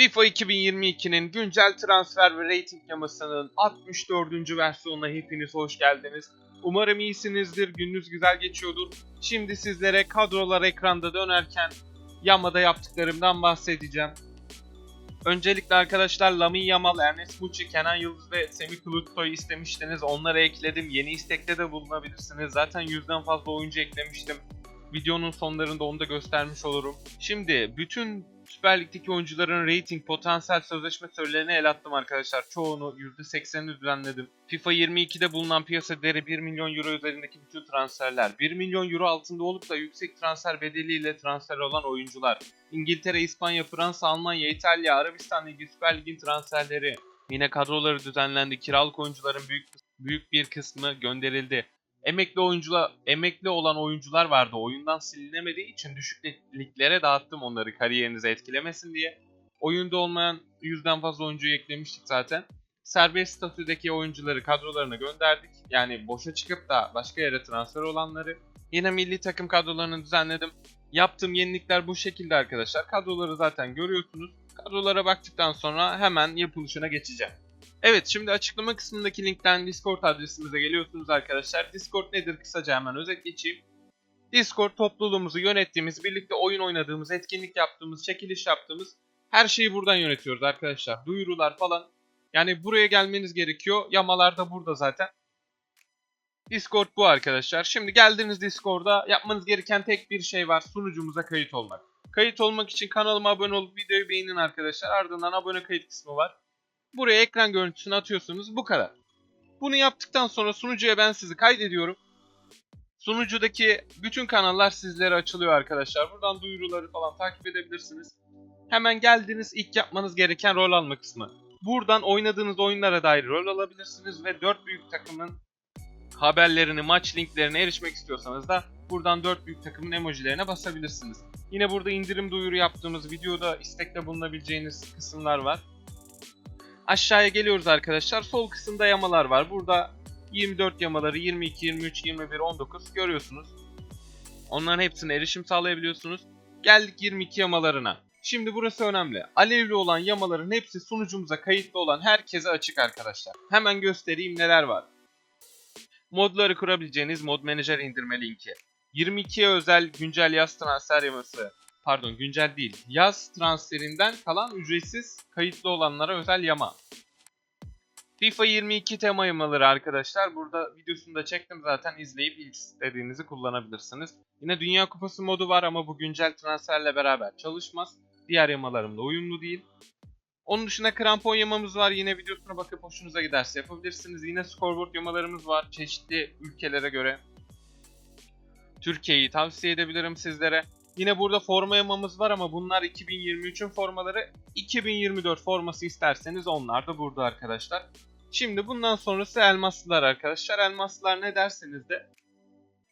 FIFA 2022'nin güncel transfer ve rating yamasının 64. versiyonuna hepiniz hoş geldiniz. Umarım iyisinizdir, gününüz güzel geçiyordur. Şimdi sizlere kadrolar ekranda dönerken yamada yaptıklarımdan bahsedeceğim. Öncelikle arkadaşlar Lamin Yamal, Ernest Muçi, Kenan Yıldız ve Semih Kılıçsoy'u istemiştiniz. Onları ekledim. Yeni istekte de bulunabilirsiniz. Zaten yüzden fazla oyuncu eklemiştim. Videonun sonlarında onu da göstermiş olurum. Şimdi bütün Süper Lig'deki oyuncuların rating, potansiyel sözleşme sürelerine el attım arkadaşlar. Çoğunu %80'ini düzenledim. FIFA 22'de bulunan piyasa değeri 1 milyon euro üzerindeki bütün transferler. 1 milyon euro altında olup da yüksek transfer bedeliyle transfer olan oyuncular. İngiltere, İspanya, Fransa, Almanya, İtalya, Arabistan Ligi, Süper Lig'in transferleri. Yine kadroları düzenlendi. Kiralık oyuncuların büyük büyük bir kısmı gönderildi. Emekli oyuncular, emekli olan oyuncular vardı. Oyundan silinemediği için düşük liglere dağıttım onları kariyerinizi etkilemesin diye. Oyunda olmayan yüzden fazla oyuncuyu eklemiştik zaten. Serbest statüdeki oyuncuları kadrolarına gönderdik. Yani boşa çıkıp da başka yere transfer olanları. Yine milli takım kadrolarını düzenledim. Yaptığım yenilikler bu şekilde arkadaşlar. Kadroları zaten görüyorsunuz. Kadrolara baktıktan sonra hemen yapılışına geçeceğim. Evet şimdi açıklama kısmındaki linkten Discord adresimize geliyorsunuz arkadaşlar. Discord nedir kısaca hemen özet geçeyim. Discord topluluğumuzu yönettiğimiz, birlikte oyun oynadığımız, etkinlik yaptığımız, çekiliş yaptığımız her şeyi buradan yönetiyoruz arkadaşlar. Duyurular falan. Yani buraya gelmeniz gerekiyor. Yamalar da burada zaten. Discord bu arkadaşlar. Şimdi geldiniz Discord'a yapmanız gereken tek bir şey var. Sunucumuza kayıt olmak. Kayıt olmak için kanalıma abone olup videoyu beğenin arkadaşlar. Ardından abone kayıt kısmı var. Buraya ekran görüntüsünü atıyorsunuz. Bu kadar. Bunu yaptıktan sonra sunucuya ben sizi kaydediyorum. Sunucudaki bütün kanallar sizlere açılıyor arkadaşlar. Buradan duyuruları falan takip edebilirsiniz. Hemen geldiniz ilk yapmanız gereken rol alma kısmı. Buradan oynadığınız oyunlara dair rol alabilirsiniz ve 4 büyük takımın haberlerini, maç linklerine erişmek istiyorsanız da buradan 4 büyük takımın emojilerine basabilirsiniz. Yine burada indirim duyuru yaptığımız videoda istekte bulunabileceğiniz kısımlar var. Aşağıya geliyoruz arkadaşlar. Sol kısımda yamalar var. Burada 24 yamaları 22, 23, 21, 19 görüyorsunuz. Onların hepsine erişim sağlayabiliyorsunuz. Geldik 22 yamalarına. Şimdi burası önemli. Alevli olan yamaların hepsi sunucumuza kayıtlı olan herkese açık arkadaşlar. Hemen göstereyim neler var. Modları kurabileceğiniz mod manager indirme linki. 22'ye özel güncel yaz transfer yaması pardon güncel değil. Yaz transferinden kalan ücretsiz kayıtlı olanlara özel yama. FIFA 22 tema yamaları arkadaşlar. Burada videosunu da çektim zaten izleyip istediğinizi kullanabilirsiniz. Yine Dünya Kupası modu var ama bu güncel transferle beraber çalışmaz. Diğer yamalarımla uyumlu değil. Onun dışında krampon yamamız var. Yine videosuna bakıp hoşunuza giderse yapabilirsiniz. Yine scoreboard yamalarımız var. Çeşitli ülkelere göre. Türkiye'yi tavsiye edebilirim sizlere. Yine burada forma yamamız var ama bunlar 2023'ün formaları. 2024 forması isterseniz onlar da burada arkadaşlar. Şimdi bundan sonrası elmaslılar arkadaşlar. Elmaslılar ne derseniz de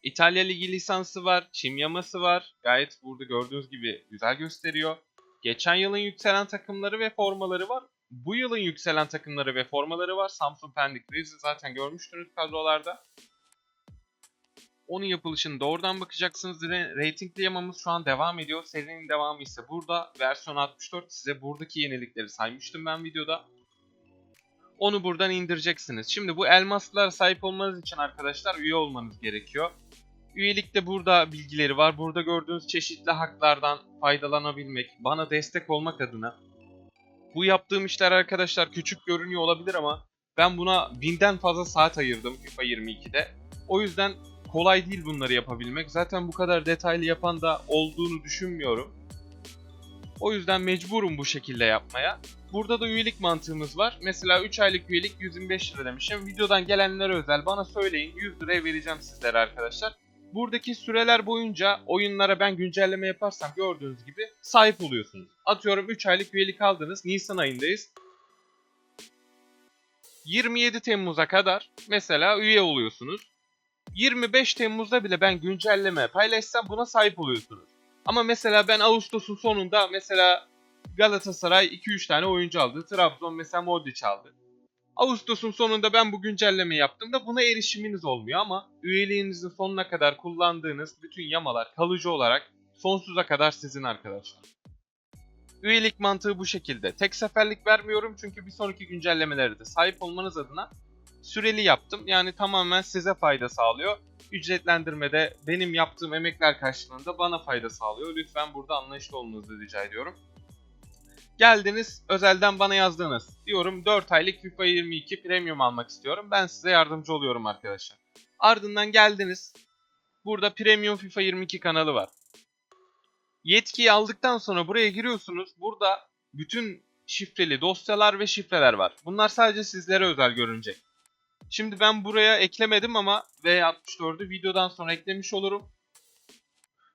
İtalya Ligi lisansı var, çim yaması var. Gayet burada gördüğünüz gibi güzel gösteriyor. Geçen yılın yükselen takımları ve formaları var. Bu yılın yükselen takımları ve formaları var. Samsun Pendik Rize zaten görmüştünüz kadrolarda. Onun yapılışını doğrudan bakacaksınız. Ratingli yamamız şu an devam ediyor. Serinin devamı ise burada. Versiyon 64 size buradaki yenilikleri saymıştım ben videoda. Onu buradan indireceksiniz. Şimdi bu elmaslara sahip olmanız için arkadaşlar üye olmanız gerekiyor. Üyelikte burada bilgileri var. Burada gördüğünüz çeşitli haklardan faydalanabilmek, bana destek olmak adına. Bu yaptığım işler arkadaşlar küçük görünüyor olabilir ama ben buna binden fazla saat ayırdım FIFA 22'de. O yüzden kolay değil bunları yapabilmek. Zaten bu kadar detaylı yapan da olduğunu düşünmüyorum. O yüzden mecburum bu şekilde yapmaya. Burada da üyelik mantığımız var. Mesela 3 aylık üyelik 125 lira demişim. Videodan gelenlere özel bana söyleyin 100 liraya vereceğim sizlere arkadaşlar. Buradaki süreler boyunca oyunlara ben güncelleme yaparsam gördüğünüz gibi sahip oluyorsunuz. Atıyorum 3 aylık üyelik aldınız. Nisan ayındayız. 27 Temmuz'a kadar mesela üye oluyorsunuz. 25 Temmuz'da bile ben güncelleme paylaşsam buna sahip oluyorsunuz. Ama mesela ben Ağustos'un sonunda mesela Galatasaray 2-3 tane oyuncu aldı. Trabzon mesela Modric aldı. Ağustos'un sonunda ben bu güncelleme yaptığımda buna erişiminiz olmuyor ama üyeliğinizin sonuna kadar kullandığınız bütün yamalar kalıcı olarak sonsuza kadar sizin arkadaşlar. Üyelik mantığı bu şekilde. Tek seferlik vermiyorum çünkü bir sonraki güncellemelerde de sahip olmanız adına süreli yaptım. Yani tamamen size fayda sağlıyor. Ücretlendirmede benim yaptığım emekler karşılığında bana fayda sağlıyor. Lütfen burada anlayışlı olmanızı rica ediyorum. Geldiniz, özelden bana yazdınız. Diyorum 4 aylık FIFA 22 Premium almak istiyorum. Ben size yardımcı oluyorum arkadaşlar. Ardından geldiniz. Burada Premium FIFA 22 kanalı var. Yetkiyi aldıktan sonra buraya giriyorsunuz. Burada bütün şifreli dosyalar ve şifreler var. Bunlar sadece sizlere özel görünecek. Şimdi ben buraya eklemedim ama V64'ü videodan sonra eklemiş olurum.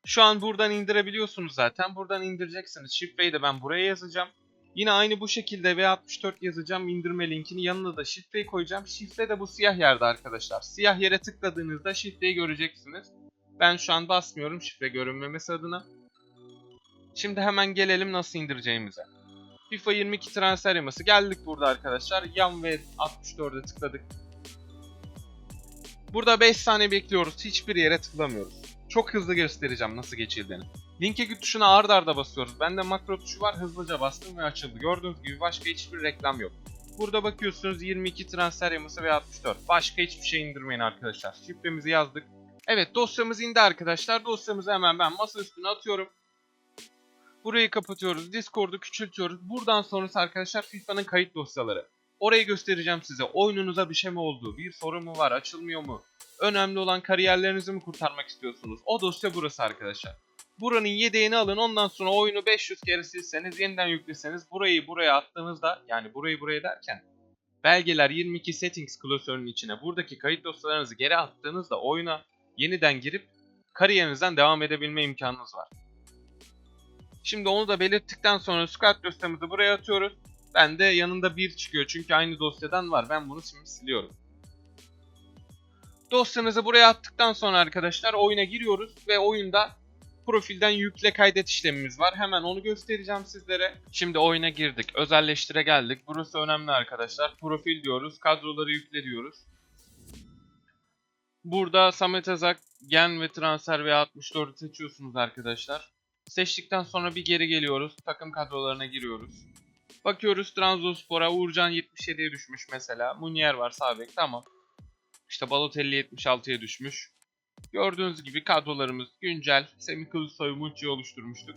Şu an buradan indirebiliyorsunuz zaten. Buradan indireceksiniz. Şifreyi de ben buraya yazacağım. Yine aynı bu şekilde V64 yazacağım. indirme linkini yanına da şifreyi koyacağım. Şifre de bu siyah yerde arkadaşlar. Siyah yere tıkladığınızda şifreyi göreceksiniz. Ben şu an basmıyorum şifre görünmemesi adına. Şimdi hemen gelelim nasıl indireceğimize. FIFA 22 transfer yaması. Geldik burada arkadaşlar. Yan ve 64'e tıkladık. Burada 5 saniye bekliyoruz. Hiçbir yere tıklamıyoruz. Çok hızlı göstereceğim nasıl geçildiğini. Linke tuşuna ard arda basıyoruz. Bende makro tuşu var. Hızlıca bastım ve açıldı. Gördüğünüz gibi başka hiçbir reklam yok. Burada bakıyorsunuz 22 transfer yaması ve 64. Başka hiçbir şey indirmeyin arkadaşlar. Şifremizi yazdık. Evet dosyamız indi arkadaşlar. Dosyamızı hemen ben masa üstüne atıyorum. Burayı kapatıyoruz. Discord'u küçültüyoruz. Buradan sonrası arkadaşlar FIFA'nın kayıt dosyaları. Orayı göstereceğim size. Oyununuza bir şey mi oldu? Bir sorun mu var? Açılmıyor mu? Önemli olan kariyerlerinizi mi kurtarmak istiyorsunuz? O dosya burası arkadaşlar. Buranın yedeğini alın. Ondan sonra oyunu 500 kere silseniz, yeniden yükleseniz burayı buraya attığınızda yani burayı buraya derken belgeler 22 settings klasörünün içine buradaki kayıt dosyalarınızı geri attığınızda oyuna yeniden girip kariyerinizden devam edebilme imkanınız var. Şimdi onu da belirttikten sonra squad dosyamızı buraya atıyoruz. Ben de yanında bir çıkıyor çünkü aynı dosyadan var. Ben bunu şimdi siliyorum. Dosyanızı buraya attıktan sonra arkadaşlar oyuna giriyoruz ve oyunda profilden yükle kaydet işlemimiz var. Hemen onu göstereceğim sizlere. Şimdi oyuna girdik. Özelleştire geldik. Burası önemli arkadaşlar. Profil diyoruz. Kadroları yükle diyoruz. Burada Samet Azak, Gen ve Transfer V64'ü seçiyorsunuz arkadaşlar. Seçtikten sonra bir geri geliyoruz. Takım kadrolarına giriyoruz. Bakıyoruz Trabzonspor'a Uğurcan 77'ye düşmüş mesela. Munier var sağ bek tamam. İşte Balotelli 76'ya düşmüş. Gördüğünüz gibi kadrolarımız güncel. Semih Kılıçsoy Mucci'yi oluşturmuştuk.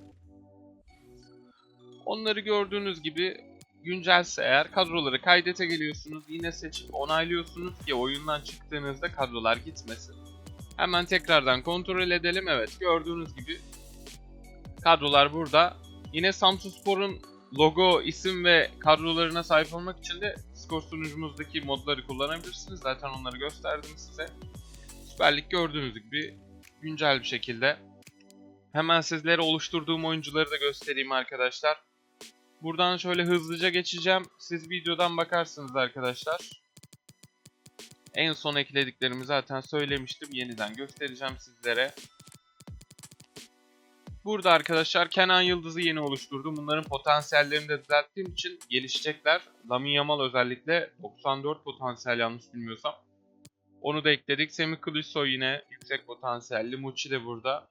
Onları gördüğünüz gibi güncelse eğer kadroları kaydete geliyorsunuz. Yine seçip onaylıyorsunuz ki oyundan çıktığınızda kadrolar gitmesin. Hemen tekrardan kontrol edelim. Evet gördüğünüz gibi kadrolar burada. Yine Samsunspor'un logo, isim ve kadrolarına sahip olmak için de skor sunucumuzdaki modları kullanabilirsiniz. Zaten onları gösterdim size. Süper Lig gördüğünüz gibi güncel bir şekilde. Hemen sizlere oluşturduğum oyuncuları da göstereyim arkadaşlar. Buradan şöyle hızlıca geçeceğim. Siz videodan bakarsınız arkadaşlar. En son eklediklerimi zaten söylemiştim. Yeniden göstereceğim sizlere. Burada arkadaşlar Kenan Yıldız'ı yeni oluşturdum. Bunların potansiyellerini de düzelttiğim için gelişecekler. Lamin Yamal özellikle 94 potansiyel yanlış bilmiyorsam. Onu da ekledik. Semih Kılıçsoy yine yüksek potansiyelli. Muçi de burada.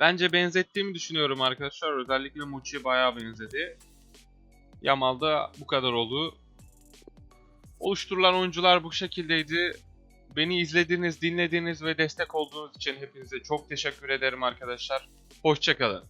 Bence benzettiğimi düşünüyorum arkadaşlar. Özellikle Muçi bayağı benzedi. Yamal da bu kadar oldu. Oluşturulan oyuncular bu şekildeydi. Beni izlediğiniz, dinlediğiniz ve destek olduğunuz için hepinize çok teşekkür ederim arkadaşlar. Hoşçakalın.